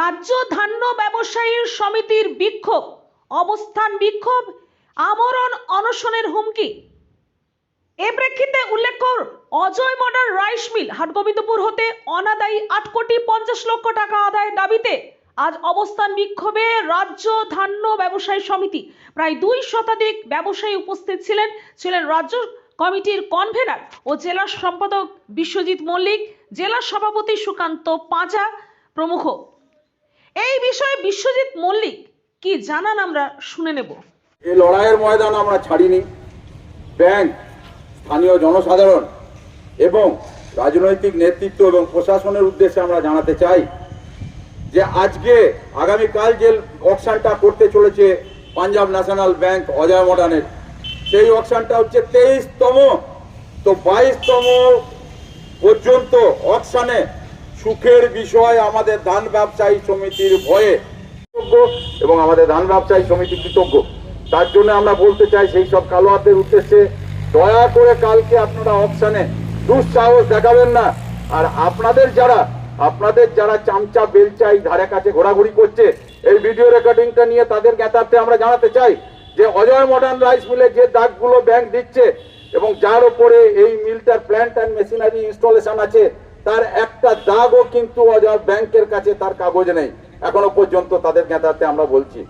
রাজ্য ধান্য ব্যবসায়ীর সমিতির বিক্ষোভ। অবস্থান বিক্ষোভ, আমরণ অনশনের হুমকি। এ প্রেক্ষিতে উল্লেখ কর, Ajay modern rice mill Hatgobindapur হতে অনাদায়ী আট কোটি পঞ্চাশ লক্ষ টাকা আদায়ের দাবিতে আজ অবস্থান বিক্ষোভে রাজ্য ধান্য ব্যবসায়ী সমিতি। প্রায় দুই শতাধিক ব্যবসায়ী উপস্থিত ছিলেন ছিলেন রাজ্য কমিটির কনভেনার ও জেলা সম্পাদক বিশ্বজিৎ মল্লিক, জেলা সভাপতি সুকান্ত পাঁজা প্রমুখ। এই বিষয়ে বিশ্বজিৎ মল্লিক কি জানান আমরা শুনে নেব। এই লড়াইয়ের ময়দান আমরা ছাড়িনি। ব্যাংক, স্থানীয় জনসাধারণ এবং রাজনৈতিক নেতৃত্ব এবং প্রশাসনের উদ্দেশ্যে আমরা জানাতে চাই যে আজকে আগামীকাল যে অকশনটা করতে চলেছে পাঞ্জাব ন্যাশনাল ব্যাংক অজয় মডার্নের সেই অকশনটা হচ্ছে তেইশতম, তো বাইশতম পর্যন্ত অকশনে সুখের বিষয় আমাদের ধান ব্যবসায়ী সমিতির ভয়ে এবং আমাদের ধান ব্যবসায়ী সমিতি কৃতজ্ঞ। তার জন্য আমরা বলতে চাই সেই সব কালোয়াদের উদ্দেশ্যে দয়া করে কালকে আপনারা অপশানে দুঃসাহস দেখাবেন না। আর আপনাদের যারা আপনাদের যারা চামচা বেলচাই ধারে কাছে ঘোরাঘুরি করছে, এই ভিডিও রেকর্ডিংটা নিয়ে তাদের জ্ঞাতার্থে আমরা জানাতে চাই যে অজয় মডার্ন রাইস মিলে যে দাগগুলো ব্যাংক দিচ্ছে এবং যার উপরে এই মিলটার প্ল্যান্ট অ্যান্ড মেশিনারি ইনস্টলেশন আছে তার একটা দাগও কিন্তু অজয় ব্যাংকের কাছে তার কাগজ নেই। এখনও পর্যন্ত তাদের জ্ঞাতার্থে আমরা বলছি।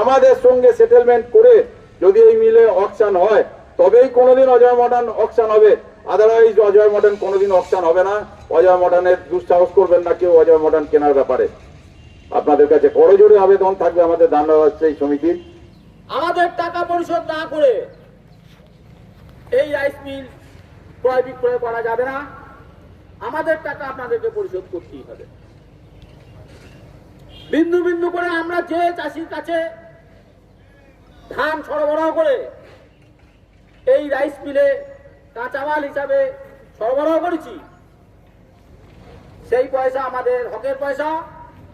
আমাদের সঙ্গে সেটেলমেন্ট করে যদি এই মিলে অকশন হয়, তবেই কোনোদিন অজয় মডার্ন অকশন হবে। আদারওয়াইজ অজয় মডার্ন কোনোদিন অকশন হবে না। অজয় মডার্নের দুঃসাহস করবেন না কেউ অজয় মডার্ন কেনার ব্যাপারে। আপনাদের কাছে করজোরে আবেদন থাকবে আমাদের ধান সেই সমিতির আমাদের টাকা পরিশোধ না করে এই রাইস মিল ক্রয় বিক্রয় করা যাবে না। আমাদের টাকা আপনাদেরকে পরিশোধ করতেই হবে। বিন্দু বিন্দু করে আমরা যে চাষির কাছে ধান সরবরাহ করে এই রাইস মিলে কাঁচামাল হিসাবে সরবরাহ করেছি, সেই পয়সা আমাদের হকের পয়সা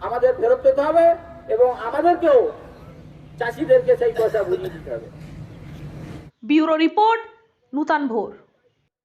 আমাদের ফেরত পেতে হবে এবং আমাদেরকেও চাষিদেরকে সেই পয়সা বুঝিয়ে দিতে হবে। ব্যুরো রিপোর্ট, নূতন ভোর।